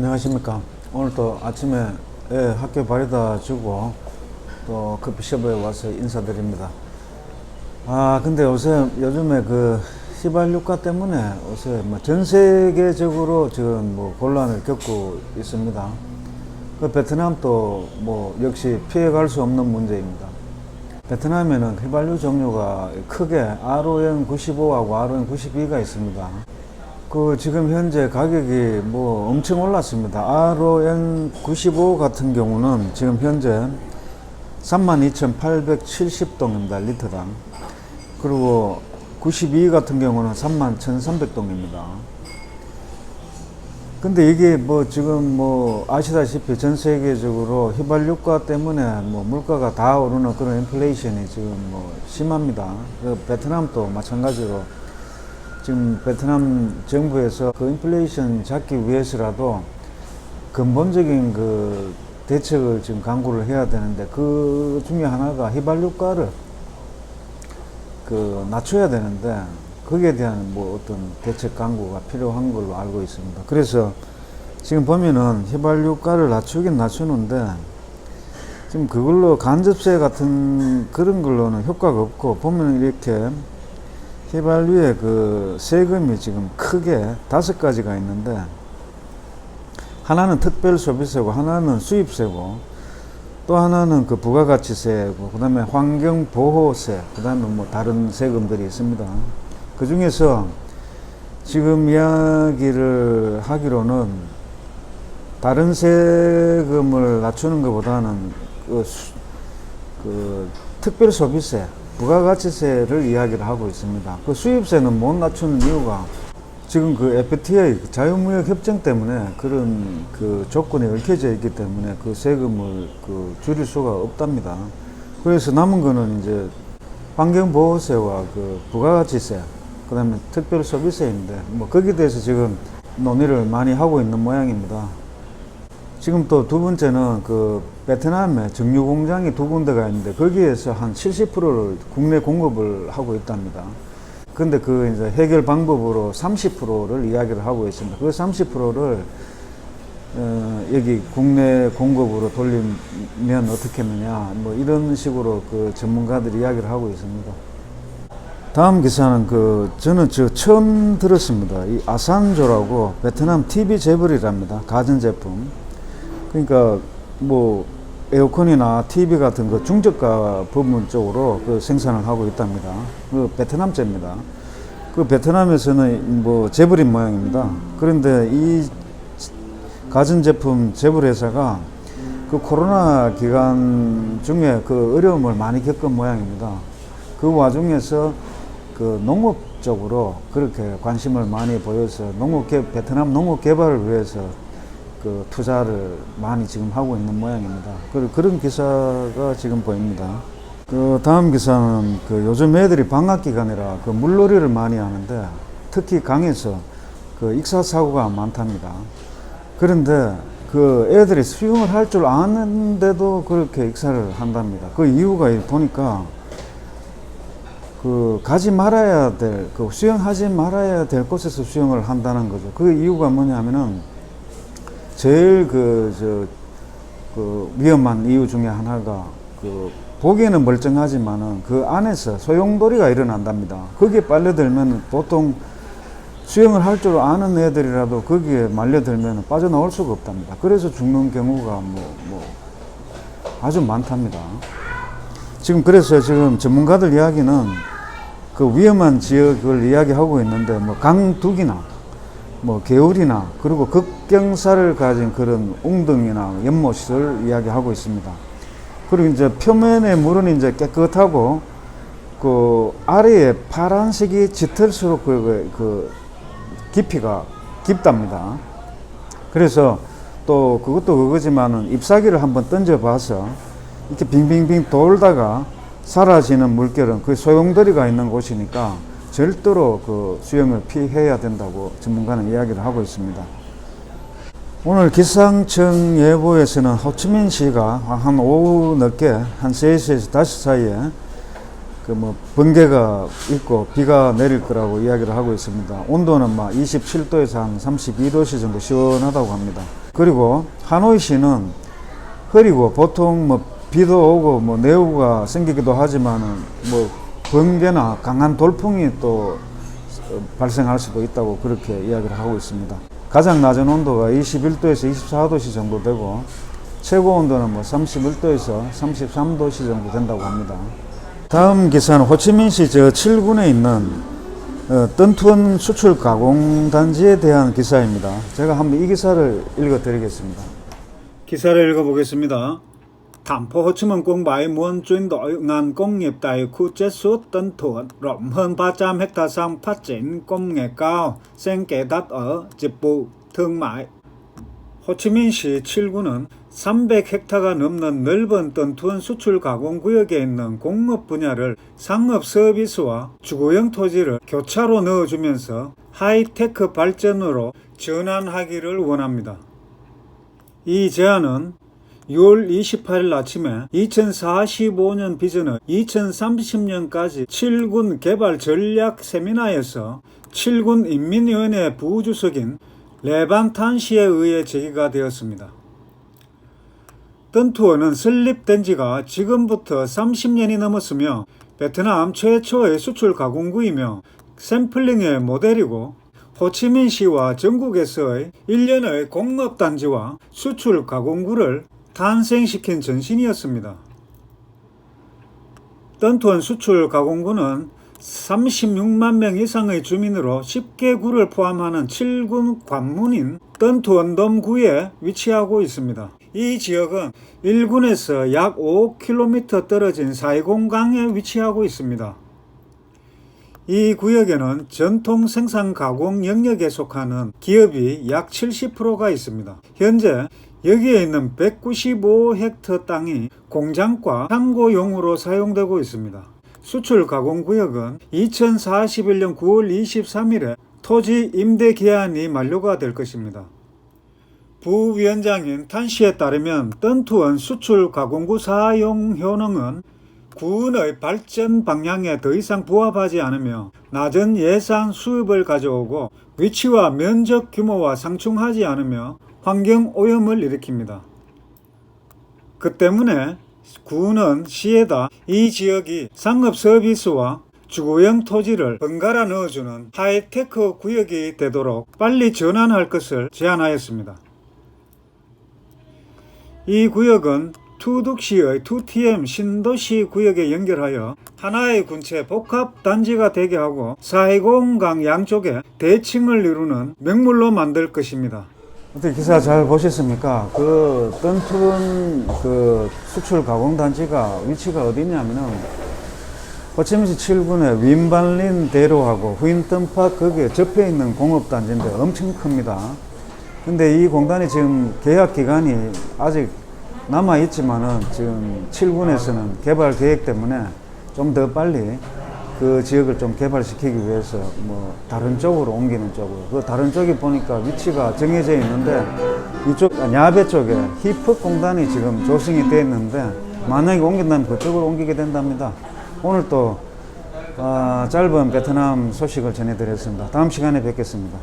안녕하십니까. 오늘 또 아침에 예, 학교 바래다 주고 또 커피숍에 와서 인사드립니다. 아, 근데 요새 요즘에 그 휘발유가 때문에 요새 뭐 전 세계적으로 지금 뭐 곤란을 겪고 있습니다. 그 베트남도 뭐 역시 피해갈 수 없는 문제입니다. 베트남에는 휘발유 종류가 크게 RON 95하고 RON 92가 있습니다. 그 지금 현재 가격이 뭐 엄청 올랐습니다. RON 95 같은 경우는 지금 현재 32,870동입니다. 리터당. 그리고 92 같은 경우는 31,300동입니다. 근데 이게 뭐 지금 뭐 아시다시피 전 세계적으로 휘발유가 때문에 뭐 물가가 다 오르는 그런 인플레이션이 지금 뭐 심합니다. 그 베트남도 마찬가지로 지금 베트남 정부에서 그 인플레이션 잡기 위해서라도 근본적인 그 대책을 지금 강구를 해야 되는데 그 중에 하나가 휘발유가를 그 낮춰야 되는데 거기에 대한 뭐 어떤 대책 강구가 필요한 걸로 알고 있습니다. 그래서 지금 보면은 휘발유가를 낮추긴 낮추는데 지금 그걸로 간접세 같은 그런 걸로는 효과가 없고 보면 이렇게 휘발유의 그 세금이 지금 크게 다섯 가지가 있는데 하나는 특별 소비세고 하나는 수입세고 또 하나는 그 부가가치세고 그다음에 환경보호세 그다음에 뭐 다른 세금들이 있습니다. 그 중에서 지금 이야기를 하기로는 다른 세금을 낮추는 것보다는 그, 수- 그 특별 소비세, 부가가치세를 이야기를 하고 있습니다. 그 수입세는 못 낮추는 이유가 지금 그 FTA 그 자유무역 협정 때문에 그런 그 조건이 얽혀져 있기 때문에 그 세금을 그 줄일 수가 없답니다. 그래서 남은 거는 이제 환경보호세와 그 부가가치세, 그 다음에 특별 소비세인데, 뭐, 거기에 대해서 지금 논의를 많이 하고 있는 모양입니다. 지금 또 두 번째는 그 베트남에 정유 공장이 두 군데가 있는데, 거기에서 한 70%를 국내 공급을 하고 있답니다. 근데 그 이제 해결 방법으로 30%를 이야기를 하고 있습니다. 그 30%를 어, 여기 국내 공급으로 돌리면 어떻게 했느냐 뭐 이런 식으로 그 전문가들이 이야기를 하고 있습니다. 다음 기사는 그 저는 저 처음 들었습니다. 이 아산조라고 베트남 TV 재벌이랍니다. 가전제품. 그러니까 뭐 에어컨이나 TV 같은 거 중저가 부분 쪽으로 그 생산을 하고 있답니다. 그 베트남제입니다. 그 베트남에서는 뭐 재벌인 모양입니다. 그런데 이 가전제품 재벌 회사가 그 코로나 기간 중에 그 어려움을 많이 겪은 모양입니다. 그 와중에서 그 농업 쪽으로 그렇게 관심을 많이 보여서 농업 개, 베트남 농업 개발을 위해서 그 투자를 많이 지금 하고 있는 모양입니다. 그, 그런 기사가 지금 보입니다. 그 다음 기사는 그 요즘 애들이 방학 기간이라 그 물놀이를 많이 하는데 특히 강에서 그 익사 사고가 많답니다. 그런데 그 애들이 수영을 할 줄 아는데도 그렇게 익사를 한답니다. 그 이유가 보니까 그 가지 말아야 될, 그 수영하지 말아야 될 곳에서 수영을 한다는 거죠. 그 이유가 뭐냐면은 제일 그, 저, 그 위험한 이유 중에 하나가 그 보기에는 멀쩡하지만은 그 안에서 소용돌이가 일어난답니다. 거기에 빨려들면 보통 수영을 할 줄 아는 애들이라도 거기에 말려들면 빠져나올 수가 없답니다. 그래서 죽는 경우가 뭐, 뭐 아주 많답니다. 지금 그래서 지금 전문가들 이야기는 그 위험한 지역을 이야기하고 있는데 뭐 강둑이나 뭐 개울이나 그리고 극경사를 가진 그런 웅덩이나 연못을 이야기하고 있습니다. 그리고 이제 표면의 물은 이제 깨끗하고 그 아래에 파란색이 짙을수록 그, 그, 그 깊이가 깊답니다. 그래서 또 그것도 그거지만은 잎사귀를 한번 던져봐서 이렇게 빙빙빙 돌다가 사라지는 물결은 그 소용돌이가 있는 곳이니까 절대로 그 수영을 피해야 된다고 전문가는 이야기를 하고 있습니다. 오늘 기상청 예보에서는 호치민시가 한 오후 늦게 한 3시에서 5시 사이에 그 뭐 번개가 있고 비가 내릴 거라고 이야기를 하고 있습니다. 온도는 막 27도에서 한 32도씨 정도 시원하다고 합니다. 그 그리고 하노이시는 흐리고 보통 뭐 비도 오고 뭐 내우가 생기기도 하지만은 뭐 번개나 강한 돌풍이 또 어, 발생할 수도 있다고 그렇게 이야기를 하고 있습니다. 가장 낮은 온도가 21도에서 24도씨 정도 되고 최고 온도는 뭐 31도에서 33도씨 정도 된다고 합니다. 다음 기사는 호치민시 저 7군에 있는 어, 던투원 수출 가공 단지에 대한 기사입니다. 제가 한번 이 기사를 읽어 드리겠습니다. 기사를 읽어 보겠습니다. Phố Hồ Chí Minh quân bãi muốn chuyển đổi ngành công nghiệp tại khu chế xuất Tân Thuận rộng hơn 300 hecta sang phát triển công nghệ cao, xen kẽ đất ở, dịch vụ, thương mại. 호치민시 7구는 300헥타가 넘는 넓은 던투원 수출 가공 구역에 있는 공업 분야를 상업 서비스와 주거용 토지를 교차로 넣어주면서 하이테크 발전으로 전환하기를 원합니다. 이 제안은 6월 28일 아침에 2045년 비전의 2030년까지 7군 개발 전략 세미나에서 7군 인민위원회 부주석인 레반탄 씨에 의해 제기가 되었습니다. 던투어는 설립된 지가 지금부터 30년이 넘었으며 베트남 최초의 수출 가공구이며 샘플링의 모델이고 호치민시와 전국에서의 일련의 공업단지와 수출 가공구를 탄생시킨 전신이었습니다. 던투원 수출 가공구는 36만 명 이상의 주민으로 10개 구를 포함하는 7군 관문인 던투원돔구에 위치하고 있습니다. 이 지역은 1군에서 약 5km 떨어진 사이공강에 위치하고 있습니다. 이 구역에는 전통 생산 가공 영역에 속하는 기업이 약 70%가 있습니다. 현재 여기에 있는 195헥터 땅이 공장과 창고용으로 사용되고 있습니다. 수출 가공 구역은 2041년 9월 23일에 토지 임대 기한이 만료가 될 것입니다. 부위원장인 탄 씨에 따르면 던투원 수출 가공구 사용 효능은 구의 발전 방향에 더 이상 부합하지 않으며 낮은 예산 수입을 가져오고 위치와 면적 규모와 상충하지 않으며 환경 오염을 일으킵니다. 그 때문에 구는 시에다 이 지역이 상업 서비스와 주거용 토지를 번갈아 넣어주는 하이테크 구역이 되도록 빨리 전환할 것을 제안하였습니다. 이 구역은 투둑시의 2TM 신도시 구역에 연결하여 하나의 군체 복합 단지가 되게 하고 사해공강 양쪽에 대칭을 이루는 명물로 만들 것입니다. 어떻게 기사 잘 보셨습니까? 그 던투른 그 수출 가공 단지가 위치가 어디냐면은 호치민시 7군의 윈발린 대로하고 후인턴파 거기에 접해 있는 공업 단지인데 엄청 큽니다. 근데 이 공단이 지금 계약 기간이 아직 남아 있지만은 지금 7군에서는 개발 계획 때문에 좀 더 빨리 그 지역을 좀 개발시키기 위해서 뭐 다른 쪽으로 옮기는 쪽으로 그 다른 쪽에 보니까 위치가 정해져 있는데 이쪽 아, 야배 쪽에 힙합 공단이 지금 조성이 되어 있는데 만약에 옮긴다면 그쪽으로 옮기게 된답니다. 오늘 또 아, 짧은 베트남 소식을 전해드렸습니다. 다음 시간에 뵙겠습니다.